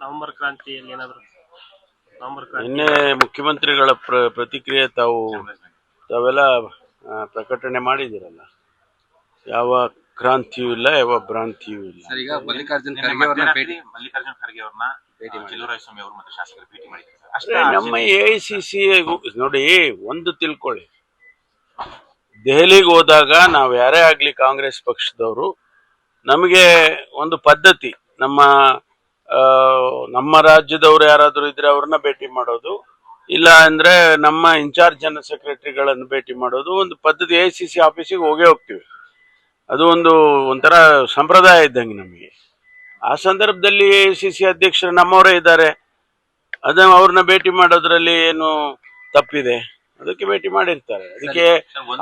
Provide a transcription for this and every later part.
November ಕ್ರಾಂತಿಯಲ್ಲಿ ಏನಾದ್ರು? November ಕ್ರಾಂತಿ. ನಿನ್ನೆ ಮುಖ್ಯಮಂತ್ರಿಗಳ ಪ್ರ ಪ್ರತಿಕ್ರಿಯೆ ತಾವು ತಾವೆಲ್ಲ ಆ, ಪ್ರಕಟಣೆ ಮಾಡಿದಿರಲ್ಲ ಯಾವ ಕ್ರಾಂತಿಯೂ ಇಲ್ಲ ಯಾವ ಭ್ರಾಂತಿಯೂ ಇಲ್ಲ. ಸರ್ ಈಗ ಮಲ್ಲಿಕಾರ್ಜುನ್ ಖರ್ಗೆ ಅವ್ರನ್ನ ಭೇಟಿ ಮಲ್ಲಿಕಾರ್ಜುನ್ ಖರ್ಗೆ ಅವ್ರನ್ನ ಭೇಟಿ ಮಾಡಿ. ಸ್ವಾಮಿ ಅವರು ಮತ್ತೆ ಶಾಸಕರು ಭೇಟಿ ಸರ್. ಅಂದ್ರೆ ಅಷ್ಟೇ ನಮ್ಮ ಎ ಐ ಸಿ ಸಿ ನೋಡಿ ಒಂದು ತಿಳ್ಕೊಳ್ಳಿ. ದೆಹಲಿಗೆ ಹೋದಾಗ ನಾವು ಯಾರೇ ಆಗ್ಲಿ ಕಾಂಗ್ರೆಸ್ ಪಕ್ಷದವರು ನಮಗೆ ಒಂದು ಪದ್ಧತಿ ನಮ್ಮ ನಮ್ಮ ರಾಜ್ಯದವ್ರು ಯಾರಾದರೂ ಇದ್ರೆ ಅವ್ರನ್ನ ಭೇಟಿ ಮಾಡೋದು. ಇಲ್ಲ ಅಂದ್ರೆ ನಮ್ಮ ಇನ್ಚಾರ್ಜ್ ಜನರಲ್ ಸೆಕ್ರೆಟರಿಗಳನ್ನು ಭೇಟಿ ಮಾಡೋದು. ಒಂದು ಪದ್ಧತಿ ಎ ಸಿ ಸಿ ಆಫೀಸಿಗೆ ಹೋಗೇ ಹೋಗ್ತೀವಿ. ಅದು ಒಂದು ಒಂಥರ ಸಂಪ್ರದಾಯ ಇದ್ದಂಗೆ ನಮಗೆ. ಆ ಸಂದರ್ಭದಲ್ಲಿ ಎ ಸಿ ಸಿ ಅಧ್ಯಕ್ಷರು ನಮ್ಮವರೇ ಇದ್ದಾರೆ. ಅದನ್ನ ಅವ್ರನ್ನ ಭೇಟಿ ಮಾಡೋದ್ರಲ್ಲಿ ಏನು ತಪ್ಪಿದೆ. ಅದಕ್ಕೆ ಭೇಟಿ ಮಾಡಿರ್ತಾರೆ. ಅದಕ್ಕೆ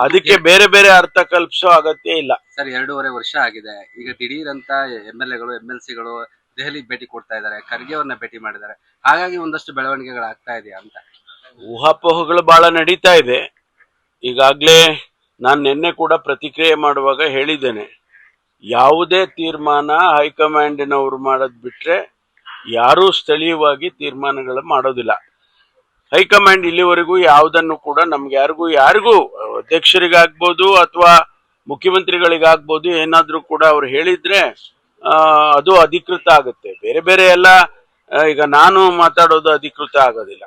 ಅದಕ್ಕೆ ಬೇರೆ ಬೇರೆ ಅರ್ಥ ಕಲ್ಪಿಸೋ ಅಗತ್ಯ ಇಲ್ಲ. ಸರ್ ಎರಡೂವರೆ ವರ್ಷ ಆಗಿದೆ. ಈಗ ದಿಢೀರ್ ಅಂತ ಎಂ ಎಲ್ ಎಗಳು ಎಂ ಎಲ್ ಸಿಗಳು ದೆಹಲಿಗೆ ಭೇಟಿ ಕೊಡ್ತಾ ಇದ್ದಾರೆ ಖರ್ಗೆ ಅವ್ರನ್ನ ಭೇಟಿ ಮಾಡಿದ್ದಾರೆ. ಹಾಗಾಗಿ ಒಂದಷ್ಟು ಬೆಳವಣಿಗೆಗಳು ಆಗ್ತಾ ಇದೆಯಾ ಅಂತ. ಊಹಾಪೋಹಗಳು ಬಹಳ ನಡೀತಾ ಇದೆ. ಈಗಾಗಲೇ ನಾನು ನಿನ್ನೆ ಕೂಡ ಪ್ರತಿಕ್ರಿಯೆ ಮಾಡುವಾಗ ಹೇಳಿದ್ದೇನೆ. ಯಾವುದೇ ತೀರ್ಮಾನ ಹೈಕಮಾಂಡಿನವರು ಮಾಡೋದು ಬಿಟ್ರೆ ಯಾರೂ ಸ್ಥಳೀಯವಾಗಿ ತೀರ್ಮಾನಗಳು ಮಾಡೋದಿಲ್ಲ. ಹೈಕಮಾಂಡ್ ಇಲ್ಲಿವರೆಗೂ ಯಾವುದನ್ನು ಕೂಡ ನಮ್ಗೆ ಯಾರಿಗೂ ಯಾರಿಗೂ ಅಧ್ಯಕ್ಷರಿಗಾಗ್ಬೋದು ಅಥವಾ ಮುಖ್ಯಮಂತ್ರಿಗಳಿಗಾಗ್ಬೋದು ಏನಾದರೂ ಕೂಡ ಅವ್ರು ಹೇಳಿದ್ರೆ ಅದು ಅಧಿಕೃತ ಆಗುತ್ತೆ. ಬೇರೆ ಬೇರೆ ಎಲ್ಲ ಈಗ ನಾನು ಮಾತಾಡೋದು ಅಧಿಕೃತ ಆಗೋದಿಲ್ಲ.